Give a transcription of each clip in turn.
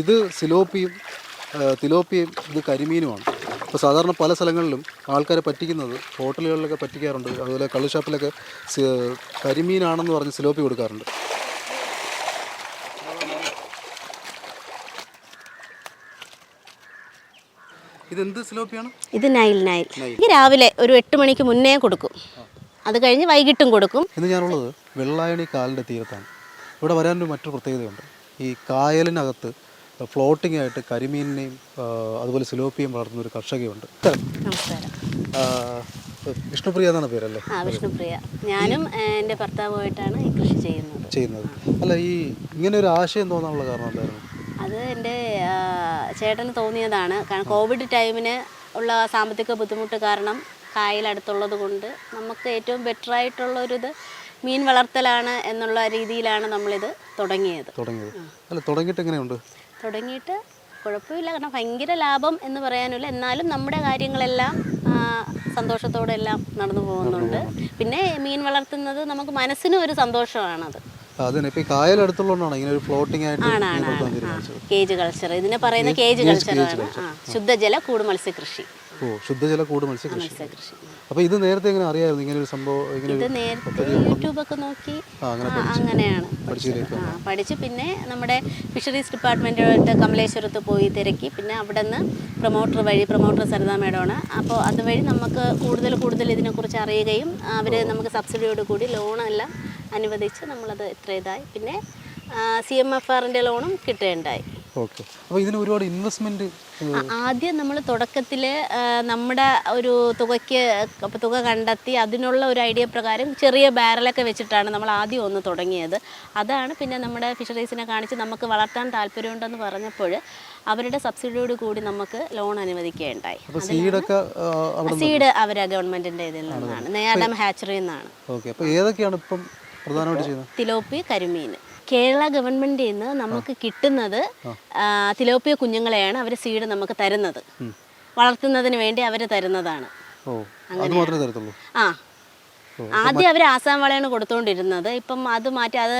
ഇത് സിലോപ്പിയും തിലോപ്പിയും ഇത് കരിമീനുമാണ്. അപ്പോൾ സാധാരണ പല സ്ഥലങ്ങളിലും ആൾക്കാരെ പറ്റിക്കുന്നത് ഹോട്ടലുകളിലൊക്കെ പറ്റിക്കാറുണ്ട്. അതുപോലെ കള്ളുഷാപ്പിലൊക്കെ കരിമീനാണെന്ന് പറഞ്ഞ് സിലോപ്പി കൊടുക്കാറുണ്ട്. ഇതെന്ത് സിലോപ്പിയാണ്? ഇത് നൈൽ നൈൽ. ഇത് രാവിലെ ഒരു എട്ട് മണിക്ക് മുന്നേ കൊടുക്കും. അത് കഴിഞ്ഞ് വൈകിട്ടും കൊടുക്കും. ഇന്ന് ഞാനുള്ളത് വെള്ളായണി കാലിന്റെ തീരത്താണ്. ഇവിടെ വരാനൊരു മറ്റൊരു പ്രത്യേകതയുണ്ട്. ഈ കായലിനകത്ത് ഫ്ലോട്ടിംഗ് ആയിട്ട് കരിമീനിനെയും അതുപോലെ സിലോപ്പിയും വളർത്തുന്ന ഒരു കർഷകയുണ്ട്. നമസ്കാരം. വിഷ്ണുപ്രിയ എന്നാണ് പേരല്ലേ? ആ വിഷ്ണുപ്രിയ. ഞാനും എന്റെ ഭർത്താവുമായിട്ടാണ് ഈ കൃഷി ചെയ്യുന്നത്. ചെയ്യുന്നത്. അല്ല ഈ ഇങ്ങനെ ഒരു ആശയം തോന്നാനുള്ള കാരണം എന്തായിരുന്നു? അത് എന്റെ ചേട്ടന് തോന്നിയതാണ്. കാരണം കോവിഡ് ടൈമിന് ഉള്ള സാമ്പത്തിക ബുദ്ധിമുട്ട് കാരണം കായലടുത്തുള്ളത് കൊണ്ട് നമുക്ക് ഏറ്റവും ബെറ്റർ ആയിട്ടുള്ളൊരിത് മീൻ വളർത്തലാണ് എന്നുള്ള രീതിയിലാണ് നമ്മളിത് തുടങ്ങിയത്. തുടങ്ങിയത്. അല്ല തുടങ്ങിയിട്ട് എങ്ങനെയുണ്ട്? തുടങ്ങിയിട്ട് കുഴപ്പമില്ല. കാരണം ഭയങ്കര ലാഭം എന്ന് പറയാനില്ല എന്നാലും നമ്മുടെ കാര്യങ്ങളെല്ലാം സന്തോഷത്തോടെ എല്ലാം നടന്നു പോകുന്നുണ്ട്. പിന്നെ മീൻ വളർത്തുന്നത് നമുക്ക് മനസ്സിനും ഒരു സന്തോഷമാണത്. കായലടുത്തുള്ളതുകൊണ്ടാണ് ഇങ്ങനെ ഒരു ഫ്ലോട്ടിംഗ് ആയിട്ട് കേജ് കൾച്ചർ ഇതിനെ പറയുന്ന കേജ് കൾച്ചറാണ് ശുദ്ധജല കൂട് മത്സ്യകൃഷി ഓ ശുദ്ധജല കൂട് മത്സ്യകൃഷി. മത്സ്യകൃഷി. അപ്പോൾ ഇത് നേരത്തെ എങ്ങനെ അറിയായിരുന്നു? ഇങ്ങനെ ഒരു സംഭവം ഇങ്ങനെ ഇത് നേരത്തെ യൂട്യൂബൊക്കെ നോക്കി. ആ, അങ്ങനെ ആ, അങ്ങനെയാണ് ആ പഠിച്ച്. പിന്നെ നമ്മുടെ ഫിഷറീസ് ഡിപ്പാർട്ട്മെന്റുമായിട്ട് കമലേശ്വരത്ത് പോയി തിരക്കി. പിന്നെ അവിടെ നിന്ന് പ്രൊമോട്ടർ വഴി പ്രൊമോട്ടർ സരിത മേഡമാണ്. അപ്പോൾ അതുവഴി നമുക്ക് കൂടുതൽ കൂടുതൽ ഇതിനെക്കുറിച്ച് അറിയുകയും അവർ നമുക്ക് സബ്സിഡിയോട് കൂടി ലോണെല്ലാം അനുവദിച്ച് നമ്മളത് ഇത്ര ഇതായി പിന്നെ സി എം എഫ് ആറിന്റെ ലോണും കിട്ടുകയുണ്ടായി ഓക്കെ. അപ്പോൾ ഇതിന് ഒരുപാട് ഇൻവെസ്റ്റ്മെന്റ് ആദ്യം നമ്മൾ തുടക്കത്തിൽ നമ്മുടെ ഒരു തുകയ്ക്ക് തുക കണ്ടെത്തി അതിനുള്ള ഒരു ഐഡിയ പ്രകാരം ചെറിയ ബാരലൊക്കെ വെച്ചിട്ടാണ് നമ്മൾ ആദ്യം ഒന്ന് തുടങ്ങിയത്. അതാണ് പിന്നെ നമ്മുടെ ഫിഷറീസിനെ കാണിച്ച് നമുക്ക് വളർത്താൻ താല്പര്യമുണ്ടെന്ന് പറഞ്ഞപ്പോൾ അവരുടെ സബ്സിഡിയോട് കൂടി നമുക്ക് ലോൺ അനുവദിക്കുകയുണ്ടായി. സീഡ് അവരെ ഗവൺമെന്റിന്റെ ഇതിൽ നിന്നാണ്. നേടം ഹാച്ചറിയിൽ നിന്നാണ്. അപ്പോൾ ഏതൊക്കെയാണ് ഇപ്പം പ്രധാനമായിട്ട് ചെയ്യുന്നത്? തിലോപ്പി കരിമീൻ. കേരള ഗവൺമെന്റിൽ നിന്ന് നമുക്ക് കിട്ടുന്നത് തിലോപ്പിയ കുഞ്ഞുങ്ങളെയാണ് അവർ സീഡ് നമുക്ക് തരുന്നത്. വളർത്തുന്നതിന് വേണ്ടി അവർ തരുന്നതാണ്. ആ. ആദ്യം അവർ ആസാം വളയാണ് കൊടുത്തുകൊണ്ടിരുന്നത് ഇപ്പം അത് മാറ്റി അത്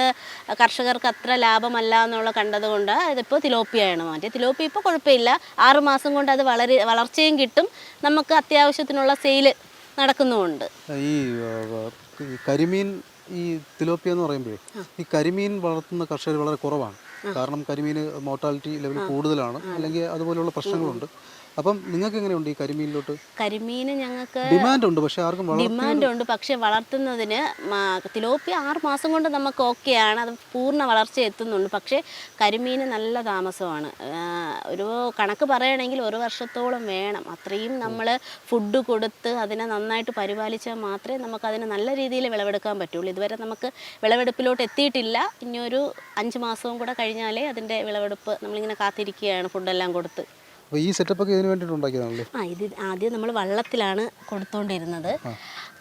കർഷകർക്ക് അത്ര ലാഭമല്ല എന്നുള്ള കണ്ടതുകൊണ്ട് ഇതിപ്പോൾ തിലോപ്പിയാണ് മാറ്റി തിലോപ്പി ഇപ്പോൾ കുഴപ്പമില്ല. ആറുമാസം കൊണ്ട് അത് വളരെ വളർച്ചയും കിട്ടും. നമുക്ക് അത്യാവശ്യത്തിനുള്ള സെയിൽ നടക്കുന്നുമുണ്ട്. ഈ കരിമീൻ ഈ തിലോപ്പിയ എന്ന് പറയുമ്പോഴേ ഈ കരിമീൻ വളർത്തുന്ന കർഷകർ വളരെ കുറവാണ്. കാരണം കരിമീൻ മോർട്ടാലിറ്റി ലെവൽ കൂടുതലാണ്. അല്ലെങ്കിൽ അതുപോലെയുള്ള പ്രശ്നങ്ങളുണ്ട്. അപ്പം നിങ്ങൾക്ക് എങ്ങനെയുണ്ട് ഈ കരിമീനിലോട്ട്? കരിമീൻ ഞങ്ങൾക്ക് ഡിമാൻഡ് ഉണ്ട് പക്ഷേ ആർക്കും ഡിമാൻഡ് ഉണ്ട് പക്ഷേ വളർത്തുന്നതിന് തിലോപ്പി ആറ് മാസം കൊണ്ട് നമുക്ക് ഓക്കെയാണ് അത് പൂർണ വളർച്ച എത്തുന്നുണ്ട്. പക്ഷേ കരിമീന് നല്ല താമസമാണ്. ഒരു കണക്ക് പറയുകയാണെങ്കിൽ ഒരു വർഷത്തോളം വേണം. അത്രയും നമ്മൾ ഫുഡ് കൊടുത്ത് അതിനെ നന്നായിട്ട് പരിപാലിച്ചാൽ മാത്രമേ നമുക്ക് അതിനെ നല്ല രീതിയിൽ വിളവെടുക്കാൻ പറ്റുള്ളൂ. ഇതുവരെ നമുക്ക് വിളവെടുപ്പിലോട്ട് എത്തിയിട്ടില്ല. ഇനിയൊരു ഒരു അഞ്ച് മാസവും കൂടെ കഴിഞ്ഞാലേ അതിന്റെ വിളവെടുപ്പ് നമ്മളിങ്ങനെ കാത്തിരിക്കുകയാണ് ഫുഡെല്ലാം കൊടുത്ത്. അപ്പോൾ ഈ സെറ്റപ്പൊക്കെ ഇതിന് വേണ്ടിയിട്ട് ഉണ്ടാക്കിയതാണല്ലേ? ആ ഇത് ആദ്യം നമ്മൾ വള്ളത്തിലാണ് കൊടുത്തുകൊണ്ടിരുന്നത്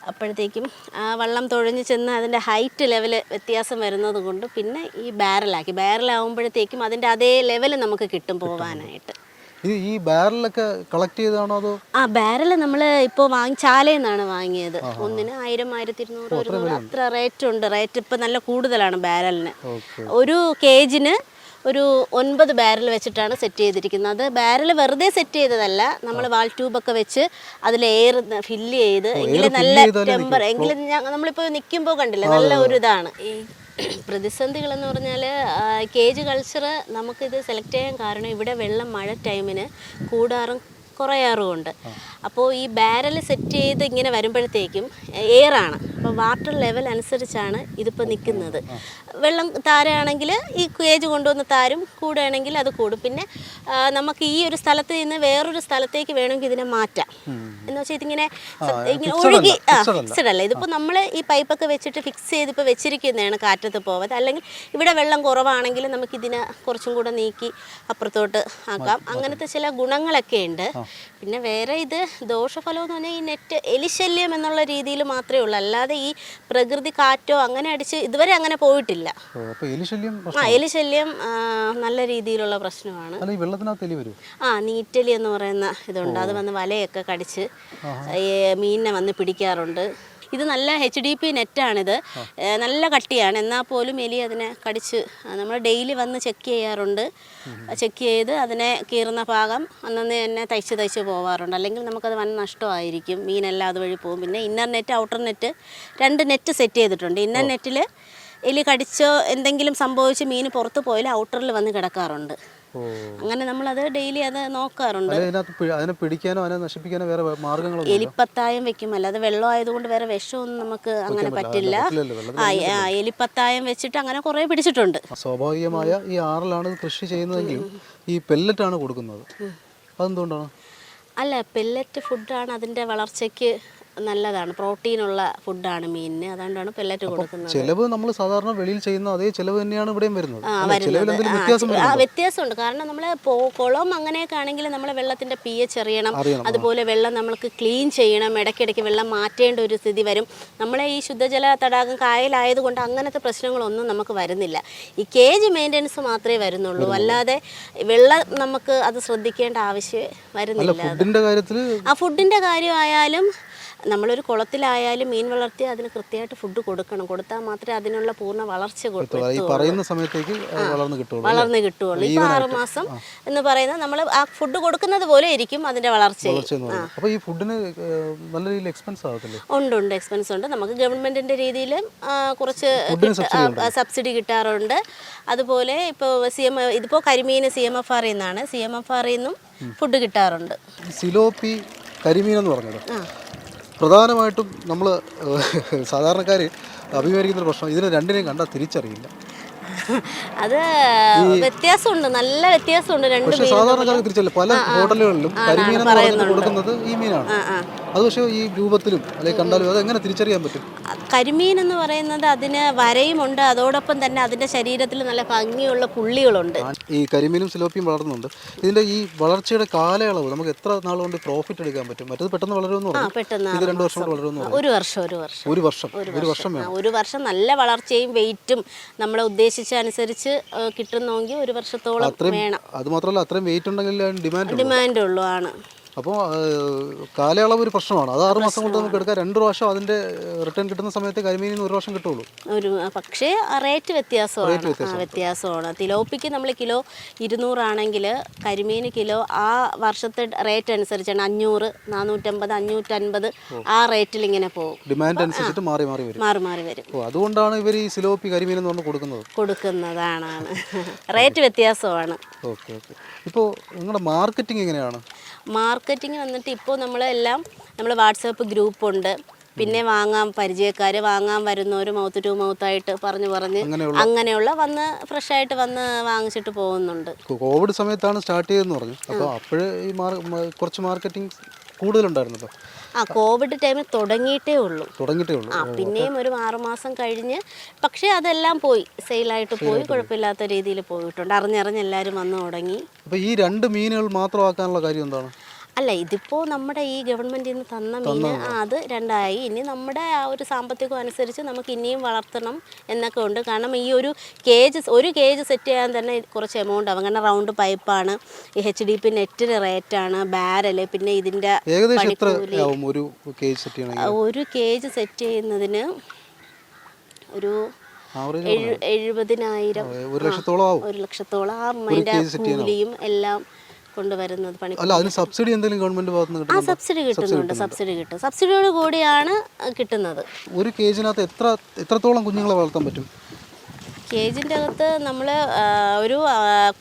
അപ്പോഴത്തേക്കും ആ വള്ളം തുഴഞ്ഞ് ചെന്ന് അതിന്റെ ഹൈറ്റ് ലെവൽ വ്യത്യാസം വരുന്നത് കൊണ്ട് പിന്നെ ഈ ബാരലാക്കി ബാരലാകുമ്പോഴത്തേക്കും അതിന്റെ അതേ ലെവൽ നമുക്ക് കിട്ടും പോകാനായിട്ട് ഇത് ഈ ബാരലൊക്കെ കളക്ട് ചെയ്താണോ അതോ? ആ ബാരൽ നമ്മൾ ഇപ്പോൾ വാങ്ങി ചാലയിൽ നിന്നാണ് വാങ്ങിയത്. ഒന്നിന് ആയിരം ആയിരത്തി ഇരുന്നൂറ് അത്ര റേറ്റ് ഉണ്ട്. റേറ്റ് ഇപ്പം നല്ല കൂടുതലാണ് ബാരലിന് ഒരു കേജിന് ഒരു ഒൻപത് ബാരൽ വെച്ചിട്ടാണ് സെറ്റ് ചെയ്തിരിക്കുന്നത്. അത് ബാരൽ വെറുതെ സെറ്റ് ചെയ്തതല്ല. നമ്മൾ വാൾ ട്യൂബൊക്കെ വെച്ച് അതിൽ എയർ ഫില്ല് ചെയ്ത് എങ്കിലും നല്ല ടെമ്പർ എങ്കിലും നമ്മളിപ്പോൾ നിൽക്കുമ്പോൾ കണ്ടില്ല നല്ല ഒരു ഇതാണ്. ഈ പ്രതിസന്ധികളെന്ന് പറഞ്ഞാൽ കേജ് കൾച്ചർ നമുക്കിത് സെലക്ട് ചെയ്യാൻ കാരണം ഇവിടെ വെള്ളം മഴ ടൈമിന് കൂടാറും കുറയാറുമുണ്ട് അപ്പോൾ ഈ ബാരൽ സെറ്റ് ചെയ്ത് ഇങ്ങനെ വരുമ്പോഴത്തേക്കും എയറാണ് അപ്പോൾ വാട്ടർ ലെവൽ അനുസരിച്ചാണ് ഇതിപ്പോൾ നിൽക്കുന്നത്. വെള്ളം താരാണെങ്കിൽ ഈ കേജ് കൊണ്ടുവന്ന് താരും കൂടുകയാണെങ്കിൽ അത് കൂടും. പിന്നെ നമുക്ക് ഈ ഒരു സ്ഥലത്ത് നിന്ന് വേറൊരു സ്ഥലത്തേക്ക് വേണമെങ്കിൽ ഇതിനെ മാറ്റാം. എന്ന് വെച്ചാൽ ഇതിങ്ങനെ ഇങ്ങനെ ഒഴുകി ആ ഫിക്സഡ് അല്ല. ഇതിപ്പോൾ നമ്മൾ ഈ പൈപ്പൊക്കെ വെച്ചിട്ട് ഫിക്സ് ചെയ്തിപ്പോൾ വെച്ചിരിക്കുന്നതാണ് കാറ്റത്ത് പോവാതെ. അല്ലെങ്കിൽ ഇവിടെ വെള്ളം കുറവാണെങ്കിൽ നമുക്കിതിനെ കുറച്ചും കൂടെ നീക്കി അപ്പുറത്തോട്ട് ആക്കാം. അങ്ങനത്തെ ചില ഗുണങ്ങളൊക്കെ ഉണ്ട്. പിന്നെ വേറെ ഇത് ദോഷഫലം എന്ന് പറഞ്ഞാൽ ഈ നെറ്റ് എലിശല്യം എന്നുള്ള രീതിയിൽ മാത്രമേ ഉള്ളൂ. അല്ലാതെ ഈ പ്രകൃതി കാറ്റോ അങ്ങനെ അടിച്ച് ഇതുവരെ അങ്ങനെ പോയിട്ടില്ല. ആ എലിശല്യം നല്ല രീതിയിലുള്ള പ്രശ്നമാണ്. ആ നീറ്റലി എന്ന് പറയുന്ന ഇതുണ്ട്. അത് വന്ന് വലയൊക്കെ കടിച്ച് മീനിനെ വന്ന് പിടിക്കാറുണ്ട്. ഇത് നല്ല എച്ച് ഡി പി നെറ്റാണിത്. നല്ല കട്ടിയാണ്. എന്നാൽ പോലും എലി അതിനെ കടിച്ച് നമ്മൾ ഡെയിലി വന്ന് ചെക്ക് ചെയ്യാറുണ്ട്. ചെക്ക് ചെയ്ത് അതിനെ കീറുന്ന ഭാഗം അന്നന്ന് തന്നെ തയ്ച്ച് തയ്ച്ച് പോവാറുണ്ട്. അല്ലെങ്കിൽ നമുക്കത് വൻ നഷ്ടമായിരിക്കും. മീനെല്ലാം അതുവഴി പോകും. പിന്നെ ഇന്നർ നെറ്റ് ഔട്ടർ നെറ്റ് രണ്ട് നെറ്റ് സെറ്റ് ചെയ്തിട്ടുണ്ട്. ഇന്നർ നെറ്റിൽ എലി കടിച്ചോ എന്തെങ്കിലും സംഭവിച്ച് മീൻ പുറത്ത് പോയാൽ ഔട്ടറിൽ വന്ന് കിടക്കാറുണ്ട്. ഓ. നമ്മൾ അത് ഡെയിലി അത് നോക്കാറുണ്ട്. അതിനെ പിടിക്കാനോ അതിനെ നശിപ്പിക്കാനോ വേറെ മാർഗങ്ങളൊന്നും എലിപ്പത്തായം വെക്കും. അല്ലാതെ വെള്ളം ആയതുകൊണ്ട് വേറെ വിഷമൊന്നും നമുക്ക് അങ്ങനെ പറ്റില്ല എലിപ്പത്തായം വെച്ചിട്ട് അങ്ങനെ കുറേ പിടിച്ചിട്ടുണ്ട്. സ്വാഭാവികമായ ഈ ആറിലാണ് കൃഷി ചെയ്യുന്നതെങ്കിൽ ഈ പെല്ലറ്റ് ആണ് കൊടുക്കുന്നത്. അതെന്തുകൊണ്ടാണ്? അല്ല പെല്ലറ്റ് ഫുഡാണ് അതിന്റെ വളർച്ചയ്ക്ക് നല്ലതാണ്. പ്രോട്ടീനുള്ള ഫുഡാണ് മീനിന്. അതുകൊണ്ടാണ് പെല്ലറ്റ് കൊടുക്കുന്നത്. ചിലവ് നമ്മൾ സാധാരണ വെളിയിൽ ചെയ്യുന്ന അതേ ചിലവ് തന്നെയാണ് ഇവിടെയും വരുന്നത്. ആ വ്യത്യാസമുണ്ട്. കാരണം നമ്മൾ കുളം അങ്ങനെയൊക്കെ ആണെങ്കിൽ നമ്മൾ വെള്ളത്തിന്റെ പി എച്ച് അറിയണം. അതുപോലെ വെള്ളം നമ്മൾക്ക് ക്ലീൻ ചെയ്യണം. ഇടയ്ക്കിടയ്ക്ക് വെള്ളം മാറ്റേണ്ട ഒരു സ്ഥിതി വരും. നമ്മളെ ഈ ശുദ്ധജല തടാകം കായലായതുകൊണ്ട് അങ്ങനത്തെ പ്രശ്നങ്ങളൊന്നും നമുക്ക് വരുന്നില്ല. ഈ കേജ് മെയിന്റെനൻസ് മാത്രമേ വരുന്നുള്ളൂ. അല്ലാതെ വെള്ളം നമുക്ക് അത് ശ്രദ്ധിക്കേണ്ട ആവശ്യം വരുന്നില്ല. ഫുഡിന്റെ കാര്യത്തിൽ ആ ഫുഡിന്റെ കാര്യമായാലും നമ്മളൊരു കുളത്തിലായാലും മീൻ വളർത്തി അതിന് കൃത്യമായിട്ട് ഫുഡ് കൊടുക്കണം. കൊടുത്താൽ മാത്രമേ അതിനുള്ള പൂർണ വളർച്ച ഈ പറയുന്ന സമയത്തേക്ക് വളർന്നു വളർന്ന് കിട്ടുള്ളൂ വളർന്ന് കിട്ടുള്ളൂ ഇപ്പൊ ആറുമാസം എന്ന് പറയുന്നത് നമ്മൾ ആ ഫുഡ് കൊടുക്കുന്നത് പോലെ ഇരിക്കും അതിന്റെ വളർച്ച. പറയുന്നത്. ഈ ഫുഡിന് നല്ല രീതിയിൽ എക്സ്പെൻസ് ഉണ്ട് ഉണ്ട്. എക്സ്പെൻസ് ഉണ്ട്. നമുക്ക് ഗവൺമെന്റിന്റെ രീതിയിൽ കുറച്ച് സബ്സിഡി കിട്ടാറുണ്ട് അതുപോലെ ഇപ്പോൾ സി എം ഇതിപ്പോൾ കരിമീൻ സി എം എഫ് നിന്നാണ് സി എം എഫ് ആർ നിന്നും ഫുഡ് കിട്ടാറുണ്ട്. സിലോപ്പി കരിമീൻ എന്ന് പറഞ്ഞത് പ്രധാനമായിട്ടും നമ്മൾ സാധാരണക്കാർ അഭിമുഖീകരിക്കുന്ന പ്രശ്നം ഇതിനെ രണ്ടിനെയും കണ്ടാൽ തിരിച്ചറിയില്ല. അത് വ്യത്യാസമുണ്ട് നല്ല വ്യത്യാസമുണ്ട് രണ്ട് പക്ഷെ സാധാരണക്കാർക്ക് തിരിച്ചറിയില്ല. പല ഹോട്ടലുകളിലും കരിമീൻ എന്ന് കൊടുക്കുന്നത് ഈ മീനാണ്. അത് പക്ഷേ ഈ രൂപത്തിലും അല്ലെങ്കിൽ കണ്ടാലും അത് എങ്ങനെ തിരിച്ചറിയാൻ പറ്റും? കരിമീൻ എന്ന് പറയുന്നത് അതിന് വരയുമുണ്ട്. അതോടൊപ്പം തന്നെ അതിന്റെ ശരീരത്തിൽ നല്ല ഭംഗിയുള്ള പുള്ളികളുണ്ട്. ഈ കരിമീനും സിലോപ്പിയും വളർന്നുണ്ട് ഇതിന്റെ ഈ വളർച്ചയുടെ കാലയളവ് നമുക്ക് എത്ര നാൾ കൊണ്ട് പ്രോഫിറ്റ് എടുക്കാൻ പറ്റും? മറ്റത് പെട്ടെന്ന് വളരുമെന്ന് രണ്ടു പറഞ്ഞു. പെട്ടെന്ന് രണ്ട് വർഷം കൊണ്ട് വളരുമെന്ന് ഒരു വർഷം ഒരു വർഷം. ഒരു വർഷം ഒരു വർഷം ഒരു വർഷം നല്ല വളർച്ചയും വെയിറ്റും നമ്മൾ ഉദ്ദേശിച്ച അനുസരിച്ച് കിട്ടുന്നെങ്കിൽ ഒരു വർഷത്തോളം വേണം. അത് മാത്രമല്ല അത്രയും വെയിറ്റ് ഉണ്ടെങ്കിൽ ഡിമാൻഡ് ഡിമാൻഡ് ഉള്ളു ആണ്. അപ്പോൾ കാലയളവ് ഒരു പ്രശ്നമാണ്. അത് ആറ് മാസം കൊണ്ട് നമുക്ക് എടുക്കാം. രണ്ട് പ്രാവശ്യം അതിന്റെ റിട്ടേൺ കിട്ടുന്ന സമയത്ത് കരിമീനിന് ഒരു വർഷം കിട്ടുള്ളൂ. ഒരു പക്ഷേ റേറ്റ് വ്യത്യാസമാണ്. വ്യത്യാസമാണ്. തിലോപ്പിക്ക് നമ്മൾ കിലോ ഇരുന്നൂറാണെങ്കിൽ കരിമീൻ കിലോ ആ വർഷത്തെ റേറ്റ് അനുസരിച്ചാണ് അഞ്ഞൂറ് നാനൂറ്റമ്പത് അഞ്ഞൂറ്റൻപത് ആ റേറ്റിൽ ഇങ്ങനെ പോകും. ഡിമാൻഡ് അനുസരിച്ചിട്ട് മാറി മാറി വരും. മാറി മാറി വരും. അതുകൊണ്ടാണ് ഇവർ ഈ സിലോപ്പി കരിമീൻ എന്ന് പറഞ്ഞ് കൊടുക്കുന്നത്. കൊടുക്കുന്നതാണ്. റേറ്റ് വ്യത്യാസമാണ്. Okay okay. ഇപ്പോൾ നിങ്ങളുടെ മാർക്കറ്റിംഗ് എങ്ങനെയാണ്? മാർക്കറ്റിംഗ് വന്നിട്ട് ഇപ്പോൾ നമ്മളെല്ലാം നമ്മൾ വാട്സാപ്പ് ഗ്രൂപ്പുണ്ട്. പിന്നെ വാങ്ങാൻ പരിചയക്കാർ വാങ്ങാൻ വരുന്നവർ മൗത്ത് ടു മൗത്തായിട്ട് പറഞ്ഞു പറഞ്ഞ് അങ്ങനെയുള്ള വന്ന് വന്ന് ഫ്രഷായിട്ട് വന്ന് വാങ്ങിച്ചിട്ട് പോകുന്നുണ്ട്. കോവിഡ് സമയത്താണ് സ്റ്റാർട്ട് ചെയ്തെന്ന് പറഞ്ഞു. അപ്പോൾ അപ്പോഴേ ഈ കുറച്ച് മാർക്കറ്റിംഗ് കൂടുതലുണ്ടായിരുന്നല്ലോ ആ കോവിഡ് ടൈമിൽ തുടങ്ങിയിട്ടേ ഉള്ളൂ. തുടങ്ങിയിട്ടേ ഉള്ളൂ. ആ പിന്നെയും ഒരു ആറുമാസം കഴിഞ്ഞ് പക്ഷേ അതെല്ലാം പോയി. സെയിലായിട്ട് പോയി കുഴപ്പമില്ലാത്ത രീതിയിൽ പോയിട്ടുണ്ട്. അറിഞ്ഞറിഞ്ഞ് എല്ലാവരും വന്നു തുടങ്ങി. അപ്പോൾ ഈ രണ്ട് മീനുകൾ മാത്രമാക്കാനുള്ള കാര്യം എന്താണ്? അല്ല ഇതിപ്പോ നമ്മുടെ ഈ ഗവൺമെന്റിൽ നിന്ന് തന്ന മീൻ അത് രണ്ടായി. ഇനി നമ്മുടെ ആ ഒരു സാമ്പത്തികം അനുസരിച്ച് നമുക്ക് ഇനിയും വളർത്തണം എന്നൊക്കെ ഉണ്ട്. കാരണം ഈ ഒരു കേജ് ഒരു കേജ് സെറ്റ് ചെയ്യാൻ തന്നെ കുറച്ച് എമൗണ്ട് ആവും. കാരണം റൗണ്ട് പൈപ്പാണ് ഈ എച്ച് ഡി പി നെറ്റിന് റേറ്റാണ് ബാരൽ പിന്നെ ഇതിന്റെ ഒരു കേജ് സെറ്റ് ചെയ്യുന്നതിന് ഒരു എഴുപതിനായിരം. ഒരു ലക്ഷത്തോളം ആവും. അതിന്റെ കൂലിയും എല്ലാം കൊണ്ടുവരുന്നത് പണി അല്ല അതിന് സബ്സിഡി എന്തെങ്കിലും ഗവൺമെന്റ് ഭാഗത്ത് നിന്ന് ആ സബ്സിഡി കിട്ടുന്നുണ്ട്? സബ്സിഡി കിട്ടും. സബ്സിഡിയോട് കൂടിയാണ് കിട്ടുന്നത്. ഒരു കേജിനകത്ത് എത്ര എത്രത്തോളം കുഞ്ഞുങ്ങളെ വളർത്താൻ പറ്റും? കേജിന്റെ അകത്ത് നമ്മൾ ഒരു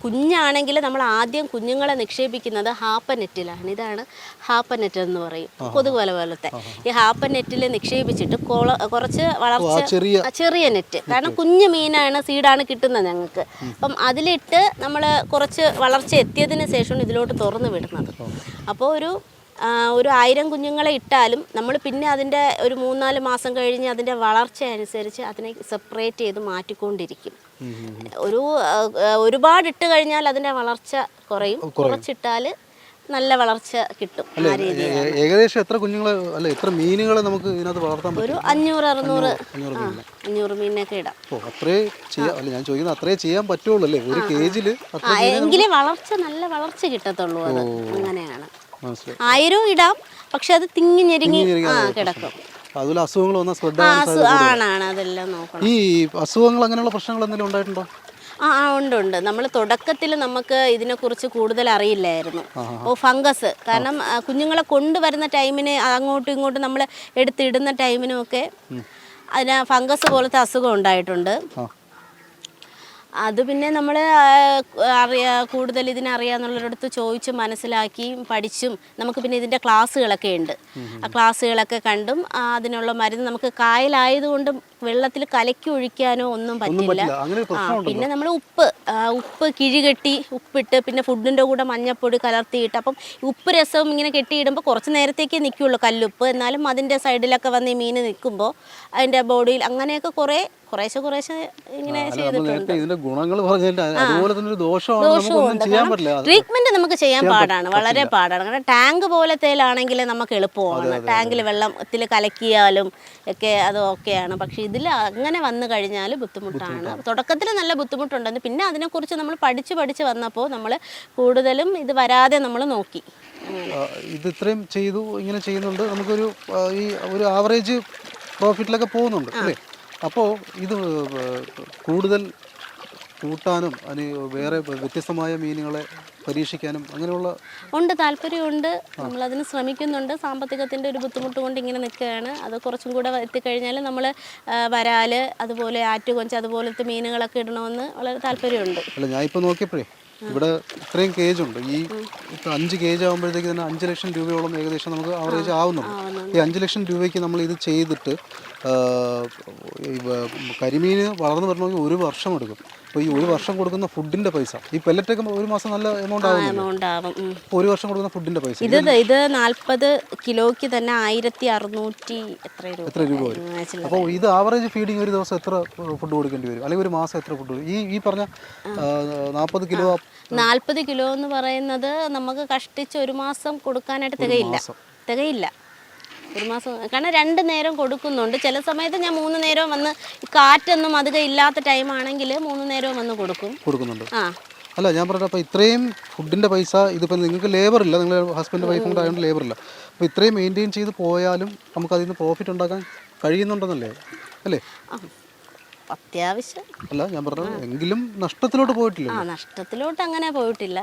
കുഞ്ഞാണെങ്കിൽ നമ്മൾ ആദ്യം കുഞ്ഞുങ്ങളെ നിക്ഷേപിക്കുന്നത് ഹാപ്പ നെറ്റിലാണ് ഇതാണ് ഹാപ്പ നെറ്റ് എന്ന് പറയും. കൊതുക് വല പോലത്തെ. ഈ ഹാപ്പ നെറ്റിൽ നിക്ഷേപിച്ചിട്ട് കൊള കുറച്ച് വളർച്ച ചെറിയ നെറ്റ്. കാരണം കുഞ്ഞു മീനാണ് സീഡാണ് കിട്ടുന്നത് ഞങ്ങൾക്ക്. അപ്പം അതിലിട്ട് നമ്മൾ കുറച്ച് വളർച്ച എത്തിയതിന് ശേഷമാണ് ഇതിലോട്ട് തുറന്ന് വിടുന്നത്. അപ്പോൾ ഒരു ഒരു ആയിരം കുഞ്ഞുങ്ങളെ ഇട്ടാലും നമ്മൾ പിന്നെ അതിന്റെ ഒരു മൂന്നാൽ മാസം കഴിഞ്ഞ് അതിന്റെ വളർച്ച അനുസരിച്ച് അതിനെ സെപ്പറേറ്റ് ചെയ്ത് മാറ്റിക്കൊണ്ടിരിക്കും. ഒരു ഒരുപാട് ഇട്ട് കഴിഞ്ഞാൽ അതിന്റെ വളർച്ച കുറയും. കുറച്ചിട്ടാൽ നല്ല വളർച്ച കിട്ടും ഏകദേശം എത്ര കുഞ്ഞുങ്ങളെ അല്ല എത്ര മീനുകളെ നമുക്ക് ഇതിനകത്ത് വളർത്താൻ ഒരു അഞ്ഞൂറ് അറുന്നൂറ് അഞ്ഞൂറ് മീനൊക്കെ ഇടാം. ഓ അത്രേ ചെയ്യാം അല്ല ഞാൻ ചോദിക്കുന്നത് അത്രേ ചെയ്യാൻ പറ്റുള്ളൂ അല്ലേ? ഒരു കേജിൽ എങ്കിലും എങ്കിലേ വളർച്ച നല്ല വളർച്ച കിട്ടത്തുള്ളൂ അത്. അങ്ങനെയാണ്. മനസ്സിലായി. ആയിരം ഇടാം. പക്ഷെ അത് തിങ്ങി ഞെരുങ്ങി ആ കിടക്കും. അതുപോലെ അസുഖങ്ങൾ വന്നാൽ സ്പ്രെഡ് ആണാണ് അതെല്ലാം നോക്കണം. ഈ അസുഖങ്ങൾ അങ്ങനെയുള്ള പ്രശ്നങ്ങൾ എന്തെങ്കിലും ഉണ്ടായിട്ടുണ്ടോ? ആ ആ ഉണ്ട് ഉണ്ട്. നമ്മൾ തുടക്കത്തിൽ നമുക്ക് ഇതിനെക്കുറിച്ച് കൂടുതൽ അറിയില്ലായിരുന്നു. ഓ ഫംഗസ്. കാരണം കുഞ്ഞുങ്ങളെ കൊണ്ടുവരുന്ന ടൈമിന് അങ്ങോട്ടും ഇങ്ങോട്ടും നമ്മൾ എടുത്തിടുന്ന ടൈമിനും ഒക്കെ അതിന് ഫംഗസ് പോലത്തെ അസുഖം ഉണ്ടായിട്ടുണ്ട്. അത് പിന്നെ നമ്മൾ അറിയാ കൂടുതൽ ഇതിനറിയാന്നുള്ളവരടുത്ത് ചോദിച്ച് മനസ്സിലാക്കിയും പഠിച്ചും നമുക്ക് പിന്നെ ഇതിന്റെ ക്ലാസ്സുകളൊക്കെ ഉണ്ട്. ആ ക്ലാസ്സുകളൊക്കെ കണ്ടും അതിനുള്ള മരുന്ന് നമുക്ക് കായലായതുകൊണ്ട് വെള്ളത്തിൽ കലക്കി ഒഴിക്കാനോ ഒന്നും പറ്റില്ല. പിന്നെ നമ്മൾ ഉപ്പ് ഉപ്പ് കിഴികെട്ടി ഉപ്പിട്ട് പിന്നെ ഫുഡിന്റെ കൂടെ മഞ്ഞപ്പൊടി കലർത്തിയിട്ട് അപ്പം ഉപ്പ് രസവും ഇങ്ങനെ കെട്ടിയിടുമ്പോൾ കുറച്ച് നേരത്തേക്ക് നിൽക്കുള്ളൂ കല്ലുപ്പ്. എന്നാലും അതിന്റെ സൈഡിലൊക്കെ വന്ന് ഈ മീൻ നിൽക്കുമ്പോൾ അതിന്റെ ബോഡിയിൽ അങ്ങനെയൊക്കെ കുറേ കുറേശ്ശെ കുറേശ്ശെ ഇങ്ങനെ ചെയ്തിട്ടുണ്ട്. ഗുണങ്ങൾ അതുപോലെ തന്നെ ദോഷമാണ് ട്രീറ്റ്മെന്റ് നമുക്ക് ചെയ്യാൻ പാടാണ് വളരെ പാടാണ്. കാരണം ടാങ്ക് പോലത്തേലാണെങ്കിൽ നമുക്ക് എളുപ്പമാണ്. ടാങ്കിൽ വെള്ളത്തിൽ കലക്കിയാലും ഒക്കെ അത് ഓക്കെയാണ് പക്ഷെ ഇതിൽ അങ്ങനെ വന്നു കഴിഞ്ഞാൽ ബുദ്ധിമുട്ടാണ്. തുടക്കത്തിൽ നല്ല ബുദ്ധിമുട്ടുണ്ടെന്ന് പിന്നെ അതിനെക്കുറിച്ച് നമ്മൾ പഠിച്ച് പഠിച്ച് വന്നപ്പോൾ നമ്മൾ കൂടുതലും ഇത് വരാതെ നമ്മൾ നോക്കി. ഇത് ഇത്രയും ചെയ്തു ഇങ്ങനെ ചെയ്യുന്നുണ്ട്. നമുക്കൊരു ഈ ഒരു ആവറേജ് പ്രോഫിറ്റിലൊക്കെ പോകുന്നുണ്ട് അല്ലേ? അപ്പോൾ ഇത് കൂടുതൽ കൂട്ടാനും അതിന് വേറെ വ്യത്യസ്തമായ മീനുകളെ പരീക്ഷിക്കാനും അങ്ങനെയുള്ള ഉണ്ട് താല്പര്യമുണ്ട്. നമ്മളതിന് ശ്രമിക്കുന്നുണ്ട്. സാമ്പത്തികത്തിന്റെ ഒരു ബുദ്ധിമുട്ട് കൊണ്ട് ഇങ്ങനെ നിൽക്കുകയാണ്. അത് കുറച്ചും കൂടെ എത്തിക്കഴിഞ്ഞാൽ നമ്മൾ വരാൽ അതുപോലെ ആറ്റുകൊഞ്ച് അതുപോലത്തെ മീനുകളൊക്കെ ഇടണമെന്ന് വളരെ താല്പര്യമുണ്ട്. അല്ല ഞാൻ ഇപ്പോൾ നോക്കിയപ്പോഴേ ഇവിടെ ഇത്രയും കേജ് ഉണ്ട് ഈ ഇപ്പം അഞ്ച് കേജ് ആകുമ്പോഴത്തേക്ക് തന്നെ അഞ്ച് ലക്ഷം രൂപയോളം ഏകദേശം നമുക്ക് ആവറേജ് ആവുന്നുണ്ട്. ഈ അഞ്ച് ലക്ഷം രൂപയ്ക്ക് നമ്മൾ ഇത് ചെയ്തിട്ട് കരിമീൻ കരിമീന് വളർന്നു വരണമെങ്കിൽ ഒരു വർഷം എടുക്കും അപ്പോൾ ഈ ഒരു വർഷം കൊടുക്കുന്ന ഫുഡിന്റെ പൈസ. ഈ പെല്ലറ്റൊക്കെ ഒരു മാസം നല്ല എമൗണ്ട് ആവും. ഉം. ഒരു വർഷം കൊടുക്കുന്ന ഫുഡിന്റെ പൈസ. ഇത് ദ- ഇത് നാൽപ്പത് കിലോയ്ക്ക് തന്നെ ആയിരത്തി അറുന്നൂറ്റി എത്ര രൂപ എത്ര രൂപ വരും. ഉം, ചില്ലറ. അപ്പോൾ ഇത് ആവറേജ് ഫീഡിങ് ഒരു ദിവസം എത്ര ഫുഡ് കൊടുക്കേണ്ടി വരും? അല്ലെങ്കിൽ ഒരു മാസം എത്ര ഫുഡ് ഈ ഈ പറഞ്ഞ നാൽപ്പത് കിലോ നാൽപ്പത് കിലോ എന്ന് പറയുന്നത് നമുക്ക് കഷ്ടിച്ച് ഒരു മാസം കൊടുക്കാനായിട്ട് തികയില്ല. തികയില്ല. ഒരു മാസം കാരണം രണ്ട് നേരം കൊടുക്കുന്നുണ്ട്. ചില സമയത്ത് ഞാൻ മൂന്ന് നേരം വന്ന് കാറ്റൊന്നും അധികം ഇല്ലാത്ത ടൈം ആണെങ്കിൽ മൂന്ന് നേരവും വന്ന് കൊടുക്കും. കൊടുക്കുന്നുണ്ട്. ആ. അല്ല ഞാൻ പറഞ്ഞു അപ്പോൾ ഇത്രയും ഫുഡിന്റെ പൈസ ഇതിപ്പോൾ നിങ്ങൾക്ക് ലേബർ ഇല്ല. നിങ്ങൾ ഹസ്ബൻഡ് വൈഫും കൂടെ ആയതുകൊണ്ട് ലേബർ ഇല്ല. അപ്പോൾ ഇത്രയും മെയിന്റെയിൻ ചെയ്ത് പോയാലും നമുക്ക് അതിൽ നിന്ന് പ്രോഫിറ്റ് ഉണ്ടാക്കാൻ കഴിയുന്നുണ്ടെന്നല്ലേ? അല്ലേ. അത്യാവശ്യം. അല്ല ഞാൻ പറഞ്ഞു എങ്കിലും നഷ്ടത്തിലോട്ട് പോയിട്ടില്ല നഷ്ടത്തിലോട്ട് അങ്ങനെ പോയിട്ടില്ല.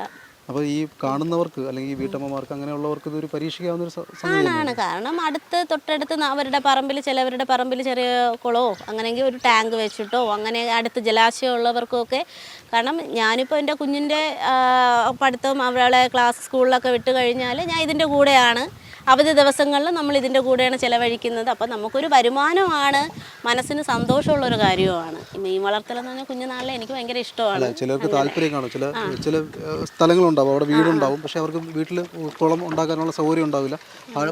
അപ്പോൾ ഈ കാണുന്നവർക്ക് അല്ലെങ്കിൽ വീട്ടമ്മമാർക്ക് അങ്ങനെയുള്ളവർക്ക് ഇതൊരു പരീക്ഷിക്കാവുന്ന ഒരു ആണാണ് കാരണം അടുത്ത് തൊട്ടടുത്ത് അവരുടെ പറമ്പിൽ ചിലവരുടെ പറമ്പിൽ ചെറിയ കുളമോ അങ്ങനെയെങ്കിൽ ഒരു ടാങ്ക് വെച്ചിട്ടോ അങ്ങനെ അടുത്ത് ജലാശയം ഉള്ളവർക്കൊക്കെ കാരണം ഞാനിപ്പോൾ എന്റെ കുഞ്ഞിന്റെ പഠിത്തം അവളെ ക്ലാസ് സ്കൂളിലൊക്കെ വിട്ട് കഴിഞ്ഞാൽ ഞാൻ ഇതിന്റെ കൂടെയാണ്. അവധി ദിവസങ്ങളിൽ നമ്മൾ ഇതിന്റെ കൂടെയാണ് ചിലവഴിക്കുന്നത്. അപ്പം നമുക്കൊരു വരുമാനമാണ് മനസ്സിന് സന്തോഷമുള്ളൊരു കാര്യമാണ് ഈ മീൻ വളർത്തലെന്ന് പറഞ്ഞാൽ കുഞ്ഞുനാളിലെ എനിക്ക് ഭയങ്കര ഇഷ്ടമാണ്. ചിലർക്ക് താല്പര്യം കാണും ചില ചില സ്ഥലങ്ങളുണ്ടാവും. അവിടെ വീടുണ്ടാവും. പക്ഷേ അവർക്ക് വീട്ടിൽ കുളം ഉണ്ടാക്കാനുള്ള സൗകര്യം ഉണ്ടാവില്ല.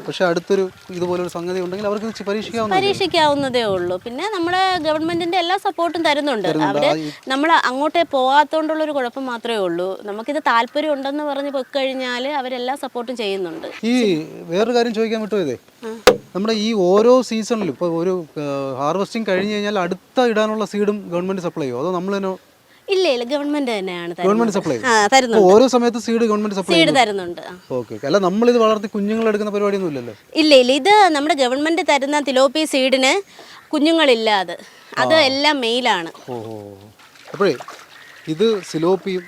പക്ഷേ അടുത്തൊരു ഇതുപോലൊരു സംഗതി ഉണ്ടെങ്കിൽ അവർക്ക് പരീക്ഷിക്കാവുന്ന പരീക്ഷിക്കാവുന്നതേ ഉള്ളൂ. പിന്നെ നമ്മുടെ ഗവൺമെന്റിന്റെ എല്ലാ സപ്പോർട്ടും തരുന്നുണ്ട്. അവർ നമ്മൾ അങ്ങോട്ടേ പോകാത്തോണ്ടുള്ളൊരു കുഴപ്പം മാത്രമേ ഉള്ളൂ. നമുക്കിത് താല്പര്യം ഉണ്ടെന്ന് പറഞ്ഞ് പൊയ്ക്കഴിഞ്ഞാൽ കഴിഞ്ഞാൽ അവരെല്ലാ സപ്പോർട്ടും ചെയ്യുന്നുണ്ട്. ഈ വേറൊരു കാര്യം ചോദിക്കാൻ വിട്ടുപോയതേ നമ്മുടെ ഈ ഓരോ സീസണിലും ഇപ്പോൾ ഒരു ഹാർവെസ്റ്റിംഗ് കഴിഞ്ഞു കഴിഞ്ഞാൽ അടുത്ത ഇടാനുള്ള സീഡും ഗവൺമെന്റ് സപ്ലൈ ചെയ്യോ? അതോ നമ്മൾ തന്നെ ഇല്ല ഇല്ല ഗവൺമെന്റ് തന്നെയാണ് ഗവൺമെന്റ് സപ്ലൈ ഓരോ സമയത്ത് സീഡ് ഗവൺമെന്റ് സപ്ലൈ സീഡ് തരുന്നുണ്ട് അല്ല ഓക്കെ ഇത് വളർത്തി കുഞ്ഞുങ്ങൾ കുഞ്ഞുങ്ങളെടുക്കുന്ന പരിപാടിയൊന്നും ഇല്ലല്ലോ? ഇല്ല ഇല്ല. ഇത് നമ്മുടെ ഗവൺമെന്റ് തരുന്ന തിലോപ്പി സീഡിന് കുഞ്ഞുങ്ങളില്ല അത്. അത് എല്ലാം മെയിലാണ്. ഓഹോ അപ്പോഴേ ഇത് സിലോപ്പിയും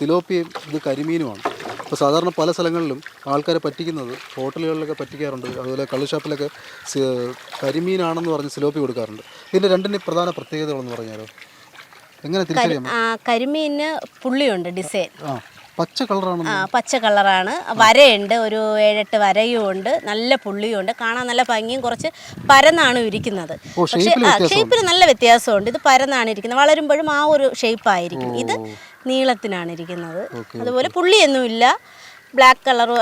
തിലോപ്പിയും ഇത് കരിമീനുമാണ്. ഇപ്പോൾ സാധാരണ പല സ്ഥലങ്ങളിലും ആൾക്കാരെ പറ്റിക്കുന്നത് ഹോട്ടലുകളിലൊക്കെ പറ്റിക്കാറുണ്ട്. അതുപോലെ കള്ളുഷാപ്പിലൊക്കെ കരിമീനാണെന്ന് പറഞ്ഞ് സിലോപ്പി കൊടുക്കാറുണ്ട്. ഇതിന്റെ രണ്ടിന്റെ പ്രധാന പ്രത്യേകതകളെന്ന് പറഞ്ഞാലോ? എങ്ങനെ തിരിച്ചറിയാം കരിമീനിന് പുള്ളിയുണ്ട് ഡിസൈൻ. ആ പച്ച കളറാണ് ആ പച്ച കളറാണ്. വരയുണ്ട് ഒരു ഏഴെട്ട് വരയും ഉണ്ട് നല്ല പുള്ളിയും ഉണ്ട് കാണാൻ നല്ല ഭംഗിയും കുറച്ച് പരന്നാണ് ഇരിക്കുന്നത്. പക്ഷേ ഷേപ്പിൽ നല്ല വ്യത്യാസമുണ്ട്. ഇത് പരന്നാണ് ഇരിക്കുന്നത്. വളരുമ്പോഴും ആ ഒരു ഷേപ്പായിരിക്കും. ഇത് നീളത്തിനാണ് ഇരിക്കുന്നത്. അതുപോലെ പുള്ളിയൊന്നുമില്ല. ബ്ലാക്ക് കളറും